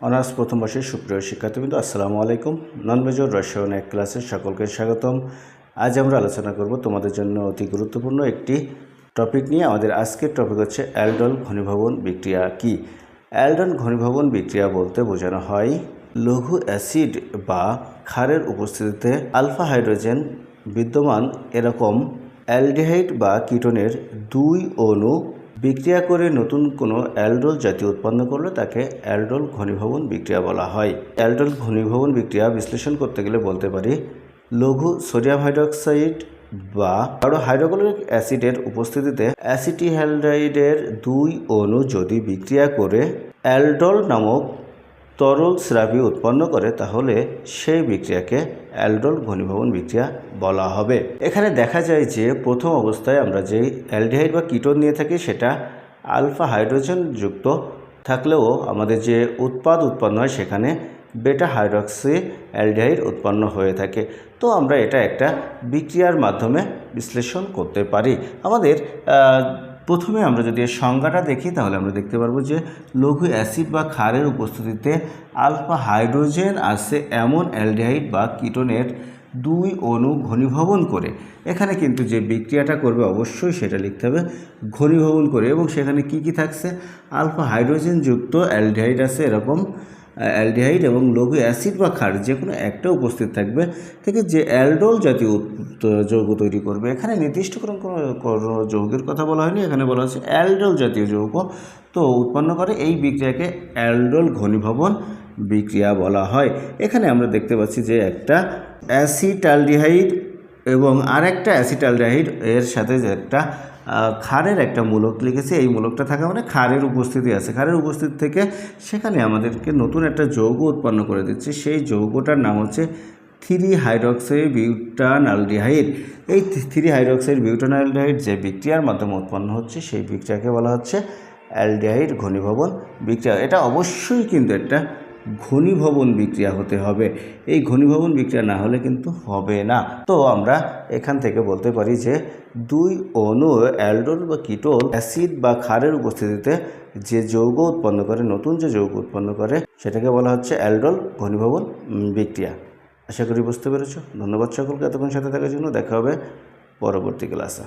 Honours প্রথম বর্ষের সুপ্রিয় শিক্ষার্থীবৃন্দ, আসসালামু আলাইকুম। নন মেজর রসায়ন এক ক্লাসে সকলকে স্বাগতম। আজ আমরা আলোচনা করব তোমাদের জন্য অতি গুরুত্বপূর্ণ একটি টপিক নিয়ে। আমাদের আজকের টপিক হচ্ছে অ্যালডল ঘনীভবন বিক্রিয়া কি? অ্যালডল ঘনীভবন বিক্রিয়া বলতে বোঝানো হয় লঘু অ্যাসিড বা ক্ষারের উপস্থিতিতে আলফা হাইড্রোজেন বিদ্যমান এরকম অ্যালডিহাইড বা কিটোনের দুই অণু বিক্রিয়া করে নতুন কোনো অ্যালডোল জাতীয় উৎপন্ন করলে তাকে অ্যালডোল ঘনীভবন বিক্রিয়া বলা হয়। অ্যালডোল ঘনীভবন বিক্রিয়া বিশ্লেষণ করতে গেলে বলতে পারি, লঘু সোডিয়াম হাইড্রক্সাইড বা আরও হাইড্রোক্লোরিক অ্যাসিডের উপস্থিতিতে অ্যাসিটিহ্যালডাইডের দুই অণু যদি বিক্রিয়া করে, অ্যালডোল নামক তরল স্রাবি উৎপন্ন করে, তাহলে সেই বিক্রিয়াকে অ্যালডোল ঘনীভবন বিক্রিয়া বলা হবে। এখানে দেখা যায় যে, প্রথম অবস্থায় আমরা যেই অ্যালডিহাইড বা কিটোন নিয়ে থাকি, সেটা আলফা হাইড্রোজেন যুক্ত থাকলেও আমাদের যে উৎপাদ উৎপন্ন হয়, সেখানে বেটা হাইড্রক্সি অ্যালডিহাইড উৎপন্ন হয়ে থাকে। তো আমরা এটা একটা বিক্রিয়ার মাধ্যমে বিশ্লেষণ করতে পারি। আমাদের প্রথমে আমরা যদি এর সংজ্ঞাটা দেখি, তাহলে আমরা দেখতে পারব যে লঘু অ্যাসিড বা ক্ষারের উপস্থিতিতে আলফা হাইড্রোজেন আছে এমন অ্যালডিহাইড বা কিটোনের দুই অণু ঘনীভবন করে। এখানে কিন্তু যে বিক্রিয়াটা করবে অবশ্যই সেটা লিখতে হবে ঘনীভবন করে এবং সেখানে কি কি থাকছে? আলফা হাইড্রোজেন যুক্ত অ্যালডিহাইড আছে এরকম অ্যালডিহাইড এবং লঘু অ্যাসিড বা ক্ষার, যে কোনো একটা উপস্থিত থাকবে থেকে যে অ্যালডোল জাতীয় যৌগ তৈরি করবে। এখানে নির্দিষ্ট কোনো যৌগের কথা বলা হয়নি, এখানে বলা হচ্ছে অ্যালডোল জাতীয় যৌগ। তো উৎপন্ন করে এই বিক্রিয়াকে অ্যালডোল ঘনীভবন বিক্রিয়া বলা হয়। এখানে আমরা দেখতে পাচ্ছি যে একটা অ্যাসিটালডিহাইড এবং আরেকটা অ্যাসিটালডিহাইড এর সাথে যে একটা ক্ষারের একটা মূলক লিখেছে। এই মূলকটা থাকা মানে ক্ষারের উপস্থিতি আছে। ক্ষারের উপস্থিতি থেকে সেখানে আমাদেরকে নতুন একটা যৌগ উৎপন্ন করে দিচ্ছে। সেই যৌগটার নাম হচ্ছে থ্রি হাইড্রক্সাইড বিউটানালডিহাইড এই থ্রি হাইড্রক্সাইড বিউটানালডিহাইড যে বিক্রিয়ার মাধ্যমে উৎপন্ন হচ্ছে, সেই বিক্রিয়াকে বলা হচ্ছে অ্যালডিহাইড ঘনীভবন বিক্রিয়া। এটা অবশ্যই কিন্তু একটা ঘনীভবন বিক্রিয়া হতে হবে। এই ঘনীভবন বিক্রিয়া না হলে কিন্তু হবে না। তো আমরা এখান থেকে বলতে পারি যে দুই অণু অ্যালডোল বা কিটোল, অ্যাসিড বা ক্ষারের উপস্থিতিতে যে যৌগ উৎপন্ন করে, নতুন যে যৌগ উৎপন্ন করে, সেটাকে বলা হচ্ছে অ্যালডোল ঘনীভবন বিক্রিয়া। আশা করি বুঝতে পেরেছ। ধন্যবাদ সকলকে এতক্ষণ সাথে থাকার জন্য। দেখা হবে পরবর্তী ক্লাসে।